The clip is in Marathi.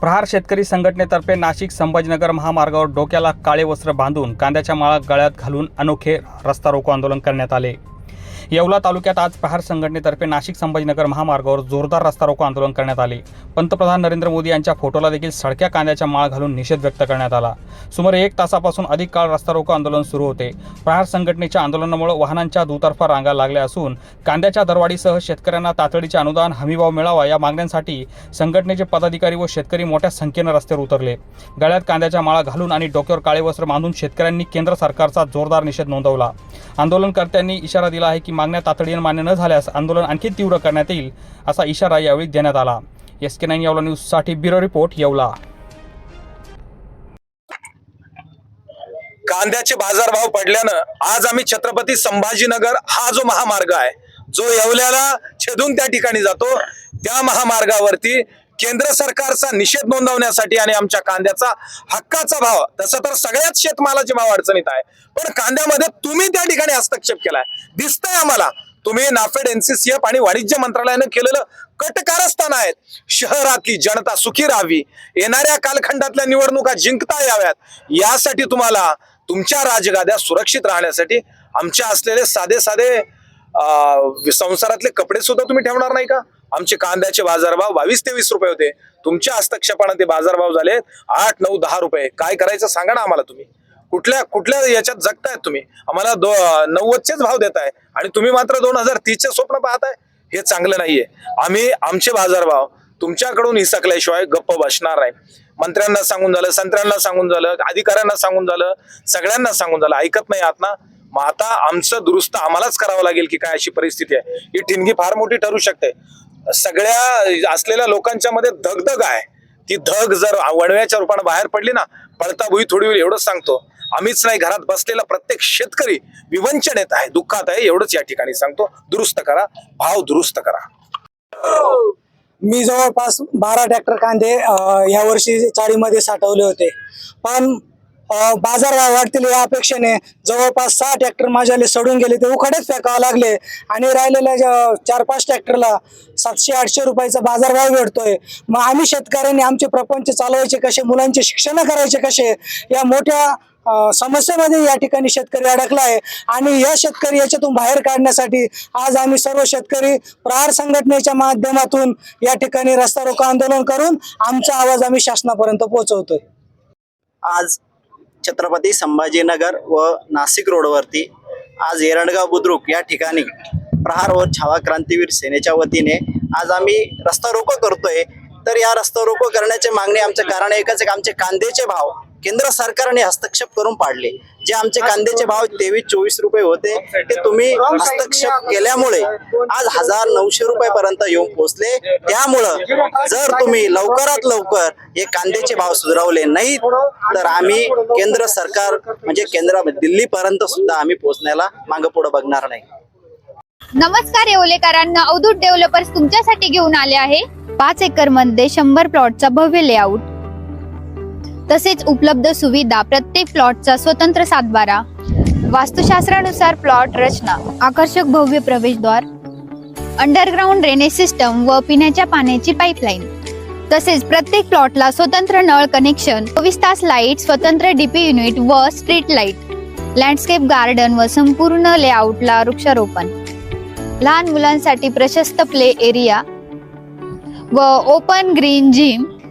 प्रहार शेतकरी संघटनेतर्फे नाशिक संभाजीनगर महामार्गावर डोक्याला काळे वस्त्र बांधून कांद्याच्या माळा गळ्यात घालून अनोखे रस्ता रोको आंदोलन करण्यात आले. येवला तालुक्यात आज प्रहार संघटनेतर्फे नाशिक संभाजीनगर महामार्गावर जोरदार रस्ता रोको आंदोलन करण्यात आले. पंतप्रधान नरेंद्र मोदी यांच्या फोटोला देखील सडक्या कांद्याच्या माळ घालून निषेध व्यक्त करण्यात आला. सुमारे एक तासापासून अधिक काळ रस्ता रोको आंदोलन सुरू होते. प्रहार संघटनेच्या आंदोलनामुळे वाहनांच्या दुतर्फा रांगा लागल्या असून कांद्याच्या दरवाढीसह शेतकऱ्यांना तातडीचे अनुदान हमीभाव मिळावा या मागण्यांसाठी संघटनेचे पदाधिकारी व शेतकरी मोठ्या संख्येनं रस्त्यावर उतरले. गळ्यात कांद्याच्या माळा घालून आणि डोक्यावर काळे वस्त्र बांधून शेतकऱ्यांनी केंद्र सरकारचा जोरदार निषेध नोंदवला. आंदोलनकर्त्यांनी इशारा दिला आहे की मागण्या तातडीने मान्य न झाल्यास आंदोलन आणखी तीव्र करण्यात येईल असा इशारा यावेळी देण्यात आला. एस के नाईन येवला न्यूजसाठी ब्युरो रिपोर्ट येवला. कांद्याचे बाजारभाव पडल्यानं आज आम्ही छत्रपती संभाजीनगर हा जो महामार्ग आहे जो येवल्याला छेदून त्या ठिकाणी जातो त्या महामार्गावरती केंद्र सरकारचा निषेध नोंदवण्यासाठी आणि आमच्या कांद्याचा हक्काचा भाव तसं तर सगळ्याच शेतमालाचे भाव अडचणीत आहे. पण कांद्यामध्ये तुम्ही त्या ठिकाणी हस्तक्षेप केलाय. दिसतंय आम्हाला. तुम्ही नाफेड एनसीसीएफ आणि वाणिज्य मंत्रालयानं केलेलं कटकारस्थान आहेत. शहरातली जनता सुखी राहावी. येणाऱ्या कालखंडातल्या निवडणुका जिंकता याव्यात. यासाठी तुम्हाला तुमच्या राजगाद्या सुरक्षित राहण्यासाठी आमच्या असलेले साधे साधे संसारातले कपडे सुद्धा तुम्ही ठेवणार नाही का? आमचे कांद्याचे बाजारभाव बावीस तेवीस रुपये होते. तुमच्या हस्तक्षेपाने ते बाजारभाव झाले आठ नऊ दहा रुपये. काय करायचं सांगा ना आम्हाला तुम्ही. कुठल्या कुठल्या याच्यात जगतायत तुम्ही? आम्हाला दो नव्वदचेच भाव देताय. आणि तुम्ही मात्र दोन हजार तीसचे स्वप्न पाहताय. हे चांगलं नाहीये. आम्ही आमचे बाजारभाव तुमच्याकडून हिसकल्याशिवाय गप्प बसणार नाही. मंत्र्यांना सांगून झालं संत्र्यांना सांगून झालं अधिकाऱ्यांना सांगून झालं सगळ्यांना सांगून झालं. ऐकत नाही आहात ना? मग आता आमचं दुरुस्त आम्हालाच करावं लागेल की काय अशी परिस्थिती आहे. ही ठिणगी फार मोठी ठरू शकते. सगळ्या असलेल्या लोकांच्या मध्ये धगधग आहे. ती धग जर वणव्याच्या रूपाने बाहेर पडली ना पळता भुई थोडी होईल एवढंच सांगतो. आम्हीच नाही घरात बसलेला प्रत्येक शेतकरी विवंचनेत आहे दुःखात आहे एवढंच या ठिकाणी सांगतो. दुरुस्त करा भाव दुरुस्त करा. मी जवळपास बारा ट्रॅक्टर कांदे यावर्षी वर्षी चाळीमध्ये साठवले होते. पण बाजारभाव वाढतील या अपेक्षेने. जवळपास सहा ट्रॅक्टर माझ्याले सडून गेले ते उखाडेच फेकावं लागले. आणि राहिलेल्या चार पाच ट्रॅक्टरला सातशे आठशे रुपयाचा बाजारभाव भेटतोय. मग आम्ही शेतकऱ्यांनी आमचे प्रपंच चालवायचे कसे मुलांचे शिक्षण करायचे कसे या मोठ्या समस्येमध्ये या ठिकाणी शेतकरी अडकला आहे आणि या शेतकरी याच्यातून बाहेर काढण्यासाठी आज आम्ही सर्व शेतकरी प्रहार संघटनेच्या माध्यमातून या ठिकाणी रस्ता रोको आंदोलन करून आमचा आवाज आम्ही शासनापर्यंत पोहोचवतोय. आज छत्रपती संभाजीनगर व नाशिक रोडवरती आज एरणगाव बुद्रुक या ठिकाणी प्रहार व छावा क्रांतीवीर सेनेच्या वतीने आज आम्ही रस्ता रोको करतोय. तर या रस्ता रोको करण्याचे मागणी आमचं कारण एकच आहे आमचे कांद्याचे भाव केंद्र सरकारने हस्तक्षेप करून पाडले. जे आमचे कांद्याचे भाव तेवीस चोवीस रुपये होते ते तुम्ही हस्तक्षेप केल्यामुळे आज हजार नऊशे रुपयापर्यंत येऊन पोहोचले. त्यामुळं जर तुम्ही लवकरात लवकर हे कांद्याचे भाव सुधारवले नाहीत तर आम्ही केंद्र सरकार म्हणजे केंद्र दिल्लीपर्यंत सुद्धा आम्ही पोहोचण्याला मागं पुढे बघणार नाही. नमस्कार येवलेकरांना अवधूत डेव्हलपर्स तुमच्यासाठी घेऊन आले आहे. पाच एकरमध्ये शंभर प्लॉटचा भव्य लेआउट. तसेच उपलब्ध सुविधा प्रत्येक प्लॉटचा स्वतंत्र सातबारा. वास्तुशास्त्रानुसार प्लॉट रचना आकर्षक भव्य प्रवेशद्वार अंडरग्राउंड ड्रेनेज सिस्टम व पिण्याच्या पाण्याची पाईपलाईन तसेच प्रत्येक प्लॉटला स्वतंत्र नळ कनेक्शन चोवीस तास लाइट स्वतंत्र डीपी युनिट व स्ट्रीट लाइट लँडस्केप गार्डन व संपूर्ण लेआउटला वृक्षारोपण. लहान मुलांसाठी प्रशस्त प्ले एरिया व ओपन ग्रीन जिम